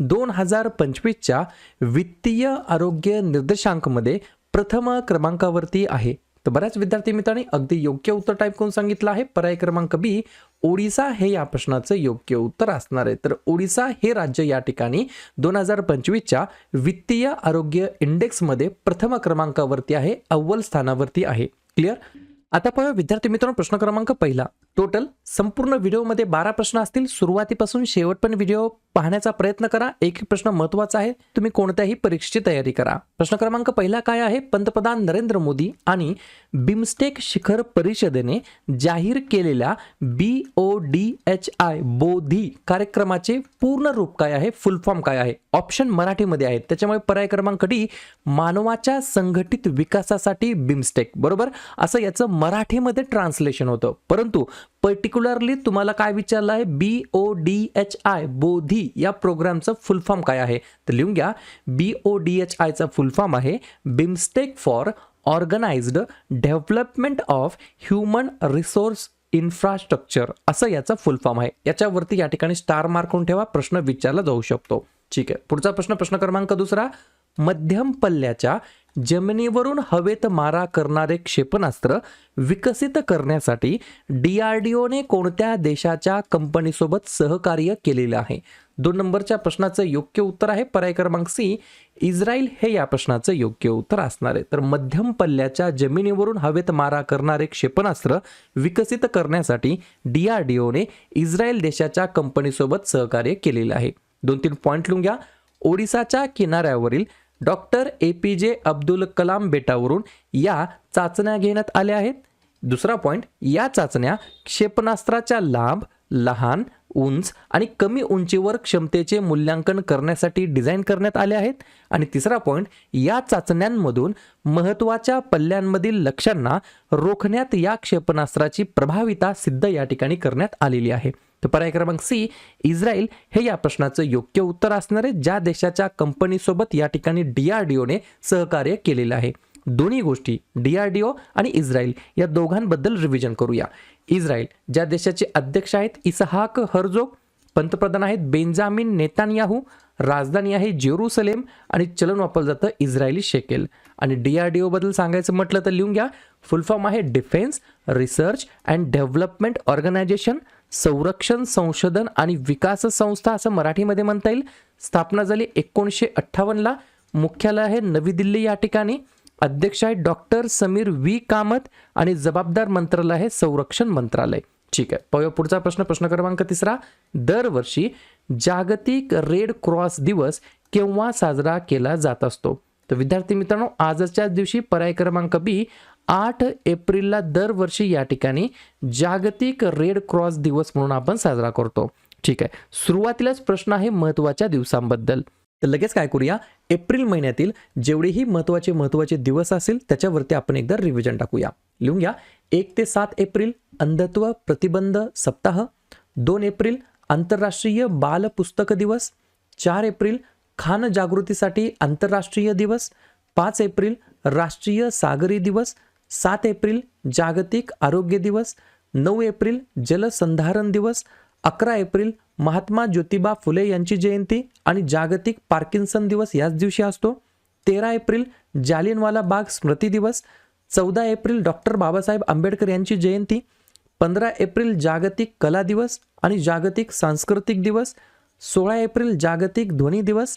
दोन हजार पंचवीसच्या वित्तीय आरोग्य निर्देशांकमध्ये प्रथम क्रमांकावरती आहे. तर बऱ्याच विद्यार्थी मित्रांनी अगदी योग्य उत्तर टाईप करून सांगितलं आहे. पर्याय क्रमांक बी ओडिसा हे या प्रश्नाचं योग्य उत्तर असणार आहे. तर ओडिसा हे राज्य या ठिकाणी दोन हजार पंचवीसच्या वित्तीय आरोग्य इंडेक्समध्ये प्रथम क्रमांकावरती आहे अव्वल स्थानावरती आहे. क्लिअर आता पाहूया विद्यार्थी मित्रांनो प्रश्न क्रमांक पहिला. टोटल संपूर्ण व्हिडिओमध्ये बारा प्रश्न असतील. सुरुवातीपासून शेवट पण व्हिडिओ पाहण्याचा प्रयत्न करा. एक एक प्रश्न महत्त्वाचा आहे. तुम्ही कोणत्याही परीक्षेची तयारी करा. प्रश्न क्रमांक पहिला काय आहे? पंतप्रधान नरेंद्र मोदी आणि बिमस्टेक शिखर परिषदेने जाहीर केलेल्या B O D H I Bodhi कार्यक्रमाचे पूर्ण रूप काय आहे? फुल फॉर्म काय आहे? ऑप्शन मराठीमध्ये आहेत. त्याच्यामुळे पर्याय क्रमांक डी मानवाच्या संघटित विकासासाठी बिमस्टेक. बरोबर? असं याचं मराठीमध्ये ट्रान्सलेशन होतं. परंतु पर्टिक्युलरली तुम्हाला काय विचारलं आहे? B O D H I Bodhi या प्रोग्रामचं फुल फॉर्म काय आहे? तर लिहून घ्या. बी ओ डी एच आयचा फुल फॉर्म आहे. BIMSTEC for organised development of human resource infrastructure असं याचा फुल फॉर्म आहे. याच्यावरती या ठिकाणी स्टार मार्क करून ठेवा. प्रश्न विचारला जाऊ शकतो. ठीक आहे. पुढचा प्रश्न प्रश्न क्रमांक दुसरा. मध्यम पल्ल्याच्या जमिनीवरून हवेत मारा करणारे क्षेपणास्त्र विकसित करण्यासाठी डीआरडीओने कोणत्या देशाच्या कंपनीसोबत सहकार्य केलेलं आहे? दोन नंबरच्या प्रश्नाचं योग्य उत्तर आहे. पर्याय क्रमांक सी इस्रायल हे या प्रश्नाचं योग्य उत्तर असणार आहे. तर मध्यम पल्ल्याच्या जमिनीवरून हवेत मारा करणारे क्षेपणास्त्र विकसित करण्यासाठी डीआरडीओने इस्रायल देशाच्या कंपनीसोबत सहकार्य केलेलं आहे. दोन तीन पॉईंट लिहून घ्या ओडिसाच्या किनाऱ्यावरील डॉक्टर ए पी जे अब्दुल कलाम बेटावरून या चाचण्या घेण्यात आल्या आहेत. दुसरा पॉईंट या चाचण्या क्षेपणास्त्राच्या लांब लहान उंच आणि कमी उंचीवर क्षमतेचे मूल्यांकन करण्यासाठी डिझाईन करण्यात आले आहेत. आणि तिसरा पॉईंट या चाचण्यांमधून महत्त्वाच्या पल्ल्यांमधील लक्ष्यांना रोखण्यात या क्षेपणास्त्राची प्रभाविता सिद्ध या ठिकाणी करण्यात आलेली आहे. तर पर्याय क्रमांक सी इस्रायल हे या प्रश्नाचं योग्य उत्तर असणार आहे ज्या देशाच्या कंपनीसोबत या ठिकाणी डीआरडीओने सहकार्य केलेलं आहे. दोन्ही गोष्टी डीआरडीओ आणि इस्रायल या दोघांबद्दल रिव्हिजन करूया. इस्रायल ज्या देशाचे अध्यक्ष आहेत इसहाक हरजोग पंतप्रधान आहेत बेंजामिन नेतानयाहू राजधानी आहे जेरुसलेम आणि चलन वापरलं जातं इस्रायली शेकेल. आणि डी आर डी ओबद्दल सांगायचं म्हटलं तर लिहून घ्या. फुल फॉर्म आहे defence research and development organisation संरक्षण संशोधन आणि विकास संस्था असं मराठीमध्ये म्हणता येईल. स्थापना झाली एकोणीसशे अठ्ठावन्नला मुख्यालय आहे नवी दिल्ली या ठिकाणी. अध्यक्ष आहे डॉक्टर समीर व्ही. कामत आणि जबाबदार मंत्रालय आहे संरक्षण मंत्रालय. ठीक आहे. पाहूया पुढचा प्रश्न. प्रश्न क्रमांक तिसरा. दरवर्षी जागतिक रेड क्रॉस दिवस केव्हा साजरा केला जात असतो? तर विद्यार्थी मित्रांनो आजच्या दिवशी पर्याय क्रमांक बी आठ एप्रिलला दरवर्षी या ठिकाणी जागतिक रेड क्रॉस दिवस म्हणून आपण साजरा करतो. ठीक आहे. सुरुवातीलाच प्रश्न आहे महत्त्वाच्या दिवसांबद्दल. तर लगेच काय करूया? एप्रिल महिन्यातील जेवढेही महत्त्वाचे महत्त्वाचे दिवस असेल त्याच्यावरती आपण एकदा रिव्हिजन टाकूया. लिहून घ्या. एक ते सात एप्रिल अंधत्व प्रतिबंध सप्ताह. दोन एप्रिल आंतरराष्ट्रीय बाल पुस्तक दिवस. चार एप्रिल खान जागृतीसाठी आंतरराष्ट्रीय दिवस. पाच एप्रिल राष्ट्रीय सागरी दिवस. सात एप्रिल जागतिक आरोग्य दिवस नऊ एप्रिल जलसंधारण दिवस अकरा एप्रिल महात्मा ज्योतिबा फुले यांची जयंती आणि जागतिक पार्किन्सन दिवस याच दिवशी असतो. तेरा एप्रिल जालियनवाला बाग स्मृती दिवस चौदा एप्रिल डॉक्टर बाबासाहेब आंबेडकर यांची जयंती पंधरा एप्रिल जागतिक कला दिवस आणि जागतिक सांस्कृतिक दिवस सोळा एप्रिल जागतिक ध्वनी दिवस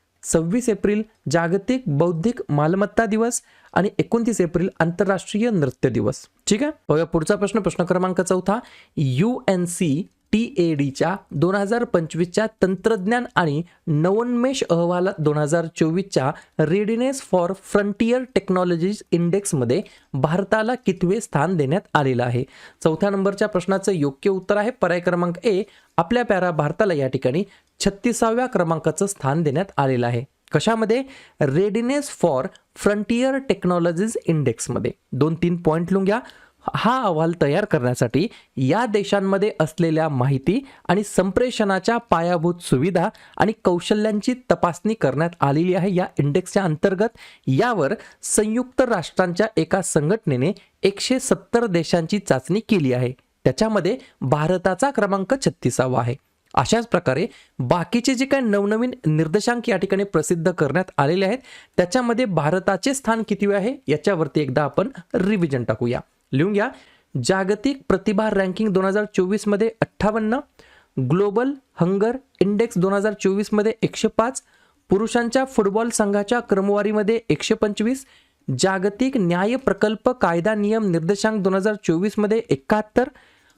सव्वीस एप्रिल जागतिक बौद्धिक मालमत्ता दिवस आणि एकोणतीस एप्रिल आंतरराष्ट्रीय नृत्य दिवस. ठीक आहे? बघा पुढचा प्रश्न प्रश्न क्रमांक चौथा. U N C T A डीच्या दोन हजार पंचवीसच्या तंत्रज्ञान आणि नवोन्मेष अहवालात दोन हजार चोवीसच्या रेडिनेस फॉर फ्रंटियर टेक्नॉलॉजीज इंडेक्समध्ये भारताला कितवे स्थान देण्यात आलेलं आहे? चौथ्या नंबरच्या प्रश्नाचं योग्य उत्तर आहे. पर्याय क्रमांक ए आपल्या पॅरा भारताला या ठिकाणी छत्तीसाव्या क्रमांकाचं स्थान देण्यात आलेलं आहे. कशामध्ये? रेडिनेस फॉर फ्रंटियर टेक्नॉलॉजीज इंडेक्समध्ये दोन तीन पॉईंट लिहून घ्या हा अहवाल तयार करण्यासाठी या देशांमध्ये असलेल्या माहिती आणि संप्रेषणाच्या पायाभूत सुविधा आणि कौशल्यांची तपासणी करण्यात आलेली आहे. या इंडेक्सच्या अंतर्गत यावर संयुक्त राष्ट्रांच्या एका संघटनेने एकशे सत्तर देशांची चाचणी केली आहे. त्याच्यामध्ये भारताचा क्रमांक छत्तीसावा आहे. अशाच प्रकारे बाकीचे जे काही नवनवीन निर्देशांक या ठिकाणी प्रसिद्ध करण्यात आलेले आहेत त्याच्यामध्ये भारताचे स्थान किती आहे याच्यावरती एकदा आपण रिव्हिजन टाकूया. लिहून घ्या. जागतिक प्रतिभा रँकिंग दोन हजार चोवीसमध्ये अठ्ठावन्न ग्लोबल हंगर इंडेक्स दोन हजार चोवीसमध्ये एकशे पाच पुरुषांच्या फुटबॉल संघाच्या क्रमवारीमध्ये एकशे पंचवीस जागतिक न्याय प्रकल्प कायदा नियम निर्देशांक दोन हजार चोवीसमध्ये एकाहत्तर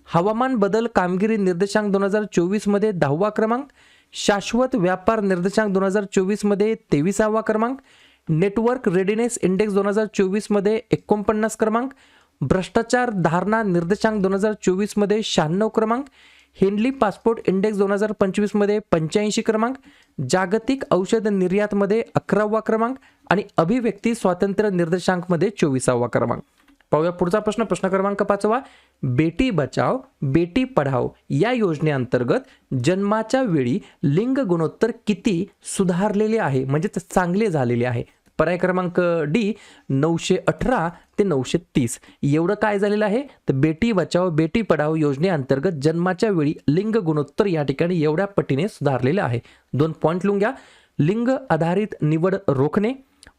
हवामान बदल कामगिरी निर्देशांक दोन हजार चोवीसमध्ये दहावा क्रमांक शाश्वत व्यापार निर्देशांक दोन हजार चोवीसमध्ये तेविसावा क्रमांक नेटवर्क रेडिनेस इंडेक्स दोन हजार चोवीसमध्ये एकोणपन्नास क्रमांक भ्रष्टाचार धारणा निर्देशांक दोन हजार चोवीसमध्ये शहाण्णव क्रमांक हेनली पासपोर्ट इंडेक्स दोन हजार पंचवीसमध्ये पंच्याऐंशी क्रमांक जागतिक औषध निर्यातमध्ये अकरावा क्रमांक आणि अभिव्यक्ती स्वातंत्र्य निर्देशांकमध्ये चोवीसावा क्रमांक. पाहूया पुढचा प्रश्न प्रश्न क्रमांक पाचवा. बेटी बचाव बेटी पढाव या योजनेअंतर्गत जन्माच्या वेळी लिंग गुणोत्तर किती सुधारलेले आहे? म्हणजेच चांगले झालेले आहे. पर्याय क्रमांक डी नऊशे अठरा ते नऊशे तीस. एवढं काय झालेलं आहे? तर बेटी बचाव बेटी पढाव योजनेअंतर्गत जन्माच्या वेळी लिंग गुणोत्तर या ठिकाणी एवढ्या पटीने सुधारलेलं आहे. दोन पॉईंट लिहून घ्या. लिंग आधारित निवड रोखणे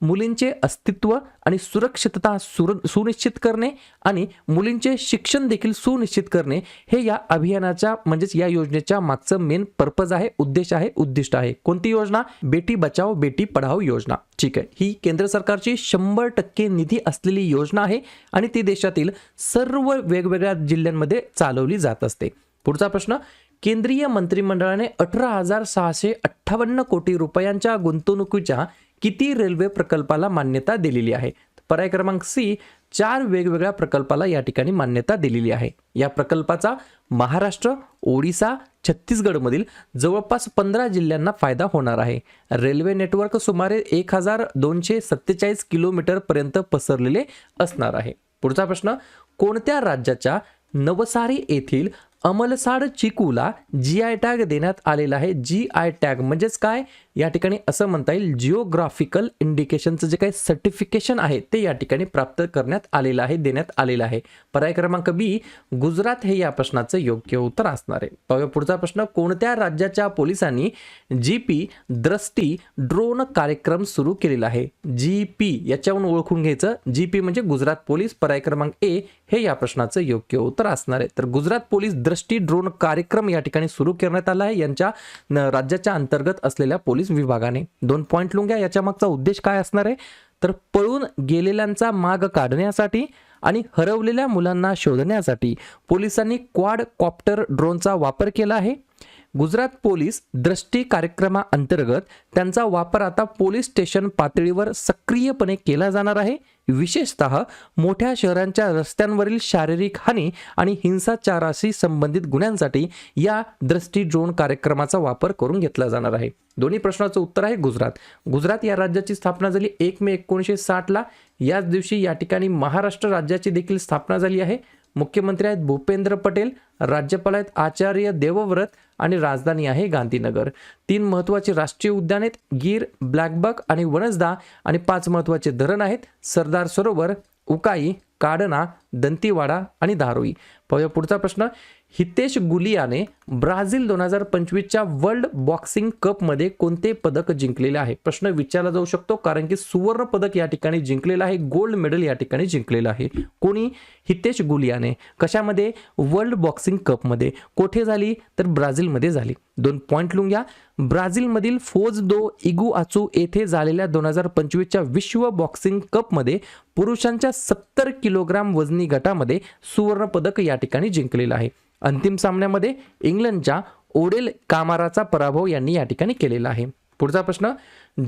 मुलींचे अस्तित्व आणि सुरक्षितता सुर सुनिश्चित करणे आणि मुलींचे शिक्षण देखील सुनिश्चित करणे हे या अभियानाच्या म्हणजेच या योजनेच्या मागचं मेन पर्पज आहे उद्देश आहे उद्दिष्ट आहे. कोणती योजना? बेटी बचाव बेटी पढाओ योजना. ठीक आहे. ही केंद्र सरकारची शंभर टक्के निधी असलेली योजना आहे आणि ती देशातील सर्व वेगवेगळ्या जिल्ह्यांमध्ये चालवली जात असते. पुढचा प्रश्न केंद्रीय मंत्रिमंडळाने अठरा हजार सहाशे अठ्ठावन्न कोटी रुपयांच्या गुंतवणुकीच्या किती रेल्वे प्रकल्पाला मान्यता दिलेली आहे? पर्याय क्रमांक सी चार वेगवेगळ्या प्रकल्पाला या ठिकाणी मान्यता दिलेली आहे. या प्रकल्पाचा महाराष्ट्र ओडिसा छत्तीसगडमधील जवळपास पंधरा जिल्ह्यांना फायदा होणार आहे. रेल्वे नेटवर्क सुमारे एक हजार दोनशे सत्तेचाळीस किलोमीटरपर्यंत पसरलेले असणार आहे. पुढचा प्रश्न कोणत्या राज्याच्या नवसारी येथील अमलसाड चिकूला जी आय टॅग देण्यात आलेला आहे. जी आय टॅग म्हणजेच काय? या ठिकाणी असं म्हणता येईल जिओग्राफिकल इंडिकेशनचं जे काही सर्टिफिकेशन आहे ते या ठिकाणी प्राप्त करण्यात आलेलं आहे देण्यात आलेलं आहे. पर्याय क्रमांक बी गुजरात हे या प्रश्नाचं योग्य उत्तर असणार आहे. पाहूया पुढचा प्रश्न कोणत्या राज्याच्या पोलिसांनी जी पी द्रष्टी ड्रोन कार्यक्रम सुरू केलेला आहे? जी पी याच्यावरून ओळखून घ्यायचं. जी पी म्हणजे गुजरात पोलीस. पर्याय क्रमांक ए हे या प्रश्नाचं योग्य उत्तर असणार आहे. तर गुजरात पोलीस द्र दृष्टी ड्रोन कार्यक्रम या ठिकाणी सुरू करण्यात आला आहे. यांच्या न- राज्याच्या अंतर्गत असलेल्या पोलीस विभागाने. दोन पॉईंट लुंग्या याच्या मागचा उद्देश काय असणार आहे? तर पळून गेलेल्यांचा माग काढण्यासाठी आणि हरवलेल्या मुलांना शोधण्यासाठी पोलिसांनी क्वाड कॉप्टर ड्रोनचा वापर केला आहे. गुजरात पोलीस दृष्टी कार्यक्रमाअंतर्गत त्यांचा वापर आता पोलीस स्टेशन पातळीवर सक्रियपणे केला जाणार आहे. विशेषतः मोठ्या शहरांच्या रस्त्यांवरील शारीरिक हानी आणि हिंसाचाराशी संबंधित गुन्ह्यांसाठी या दृष्टी ड्रोन कार्यक्रमाचा वापर करून घेतला जाणार आहे. दोन्ही प्रश्नाचं उत्तर आहे गुजरात. गुजरात या राज्याची स्थापना झाली एक मे एकोणीसशे साठला. याच दिवशी या ठिकाणी महाराष्ट्र राज्याची देखील स्थापना झाली आहे. मुख्यमंत्री आहेत भूपेंद्र पटेल राज्यपाल आहेत आचार्य देवव्रत आणि राजधानी आहे गांधीनगर. तीन महत्त्वाचे राष्ट्रीय उद्यान आहेत गीर ब्लॅकबक आणि वणसदा आणि पाच महत्त्वाचे धरण आहेत सरदार सरोवर उकाई काडना दंतीवाडा आणि धारोई. पाहूया पुढचा प्रश्न. हितेश गुलियाने ब्राझील दोन हजार पंचवीसच्या वर्ल्ड बॉक्सिंग कपमध्ये कोणते पदक जिंकलेले आहे? प्रश्न विचारला जाऊ शकतो कारण की सुवर्ण पदक या ठिकाणी जिंकलेलं आहे गोल्ड मेडल या ठिकाणी जिंकलेलं आहे. कोणी? हितेश गुलियाने. कशामध्ये? वर्ल्ड बॉक्सिंग कपमध्ये. कोठे झाली? तर ब्राझीलमध्ये झाली. दोन पॉईंट लिहून घ्या. ब्राझीलमधील फोज दो इगू आचू येथे झालेल्या दोन हजार पंचवीसच्या विश्व बॉक्सिंग कपमध्ये पुरुषांच्या सत्तर किलोग्राम वजनी गटामध्ये सुवर्ण पदक या ठिकाणी जिंकलेलं आहे. अंतिम सामन्यामध्ये इंग्लंडच्या ओडेल कामाराचा पराभव यांनी या ठिकाणी केलेला आहे. पुढचा प्रश्न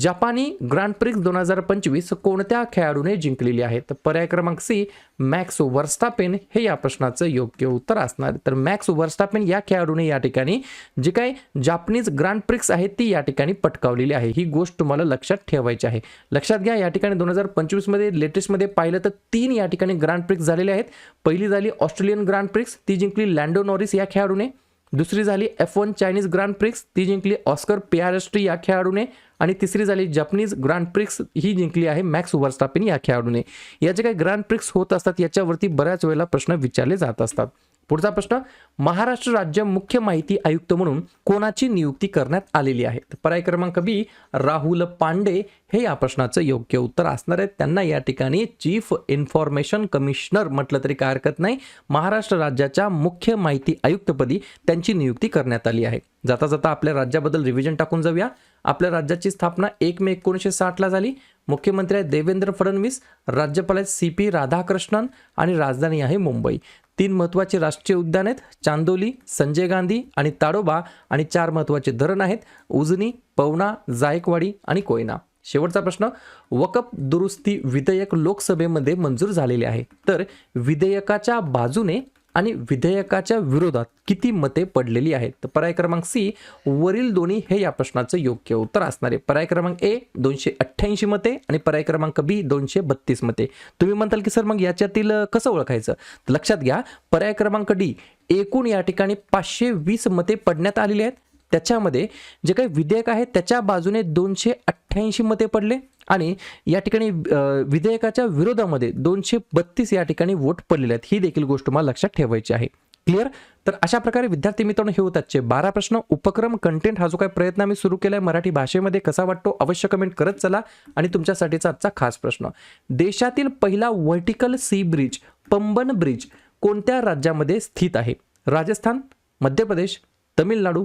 जपानी ग्रँड प्रिक्स दोन हजार पंचवीस कोणत्या खेळाडूने जिंकलेली आहे? तर पर्याय क्रमांक सी मॅक्स वर्स्टापेन हे या प्रश्नाचं योग्य उत्तर असणार. तर मॅक्स वर्स्टापेन या खेळाडूने या ठिकाणी जे काही जापनीज ग्रँड प्रिक्स आहेत ती या ठिकाणी पटकावलेली आहे. ही गोष्ट तुम्हाला लक्षात ठेवायची आहे. लक्षात घ्या या ठिकाणी दोन हजार पंचवीसमध्ये लेटेस्टमध्ये पाहिलं तर तीन या ठिकाणी ग्रँड प्रिक्स झालेले आहेत. पहिली झाली ऑस्ट्रेलियन ग्रँड प्रिक्स ती जिंकली लँडो नॉरिस या खेळाडूने. दुसरी झाली F one Chinese Grand Prix ती जिंकली ऑस्कर पियारेस्ट्री या खेळाडूने. आणि तिसरी झाली जपनीज ग्रँड प्रिक्स ही जिंकली आहे मॅक्स वर्स्टापेन या खेळाडूने. या जे काही ग्रँड प्रिक्स होत असतात याच्यावरती बऱ्याच वेळेला प्रश्न विचारले जात असतात. पुढचा प्रश्न महाराष्ट्र राज्य मुख्य माहिती आयुक्त म्हणून कोणाची नियुक्ती करण्यात आलेली आहे? पर्याय क्रमांक बी राहुल पांडे हे या प्रश्नाचं योग्य उत्तर असणार आहे त्यांना या ठिकाणी चीफ इन्फॉर्मेशन कमिशनर म्हटलं तरी काय हरकत नाही. महाराष्ट्र राज्याच्या मुख्य माहिती आयुक्तपदी त्यांची नियुक्ती करण्यात आली आहे. जाता जाता आपल्या राज्याबद्दल रिव्हिजन टाकून जाऊया. आपल्या राज्याची स्थापना एक मे एकोणीसशे साठला झाली. मुख्यमंत्री आहेत देवेंद्र फडणवीस राज्यपाल आहेत सी पी राधाकृष्णन आणि राजधानी आहे मुंबई. तीन महत्त्वाचे राष्ट्रीय उद्यान आहेत. चांदोली संजय गांधी आणि ताडोबा आणि चार महत्त्वाचे धरण आहेत. उजनी पवना जायकवाडी आणि कोयना. शेवटचा प्रश्न वकप दुरुस्ती विधेयक लोकसभेमध्ये मंजूर झालेले आहे. तर विधेयकाच्या बाजूने आणि विधेयकाच्या विरोधात किती मते पडलेली आहेत? तर पर्याय क्रमांक सी वरील दोन्ही हे या प्रश्नाचं योग्य उत्तर असणार आहे. पर्याय क्रमांक ए दोनशे अठ्ठ्याऐंशी मते आणि पर्याय क्रमांक बी दोनशे बत्तीस मते. तुम्ही म्हणताल की सर मग याच्यातील कसं ओळखायचं? तर लक्षात घ्या पर्याय क्रमांक डी एकूण या ठिकाणी पाचशे वीस मते पडण्यात आलेली आहेत. त्याच्यामध्ये जे काही विधेयक आहे त्याच्या बाजूने दोनशे अठ्ठ्याऐंशी मते पडले. आणि या ठिकाणी विधेयकाच्या विरोधामध्ये दोनशे बत्तीस या ठिकाणी वोट पडलेले आहेत. ही देखील गोष्ट मला लक्षात ठेवायची आहे. क्लिअर तर अशा प्रकारे विद्यार्थी मित्रांनो हे होत आजचे बारा प्रश्न. उपक्रम कंटेंट हा जो काही प्रयत्न आम्ही सुरू केला आहे मराठी भाषेमध्ये कसा वाटतो अवश्य कमेंट करत चला. आणि तुमच्यासाठीचा आजचा खास प्रश्न. देशातील पहिला vertical sea bridge Pamban bridge कोणत्या राज्यामध्ये स्थित आहे? राजस्थान मध्य प्रदेश तमिळनाडू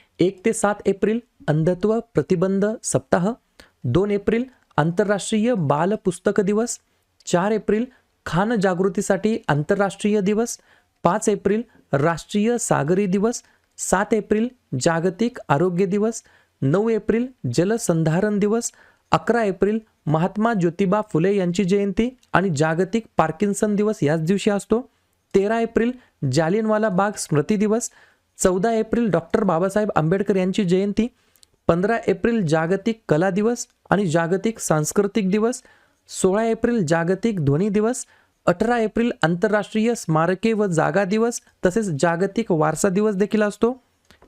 एक ते सात एप्रिल अंधत्व प्रतिबंध सप्ताह दोन एप्रिल आंतरराष्ट्रीय बाल पुस्तक दिवस चार एप्रिल खान जागृतीसाठी आंतरराष्ट्रीय दिवस पाच एप्रिल राष्ट्रीय सागरी दिवस सात एप्रिल जागतिक आरोग्य दिवस नऊ एप्रिल जलसंधारण दिवस अकरा एप्रिल महात्मा ज्योतिबा फुले यांची जयंती आणि जागतिक पार्किन्सन दिवस याच दिवशी असतो तेरा एप्रिल जालियनवाला बाग स्मृती दिवस चौदा एप्रिल डॉक्टर बाबासाहेब आंबेडकर यांची जयंती पंधरा एप्रिल जागतिक कला दिवस आणि जागतिक सांस्कृतिक दिवस सोळा एप्रिल जागतिक ध्वनी दिवस अठरा एप्रिल आंतरराष्ट्रीय स्मारके व जागा दिवस तसेच जागतिक वारसा दिवस देखील असतो.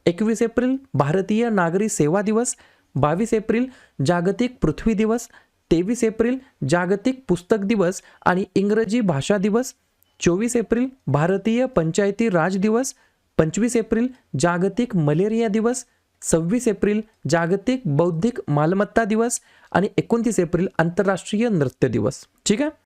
एकवीस एप्रिल भारतीय नागरी सेवा दिवस बावीस एप्रिल जागतिक पृथ्वी दिवस तेवीस एप्रिल जागतिक पुस्तक दिवस आणि इंग्रजी भाषा दिवस चोवीस एप्रिल भारतीय पंचायती राज दिवस पंचवीस एप्रिल जागतिक मलेरिया दिवस सव्वीस एप्रिल जागतिक बौद्धिक मालमत्ता दिवस आणि एकोणतीस एप्रिल आंतरराष्ट्रीय नृत्य दिवस. ठीक आहे?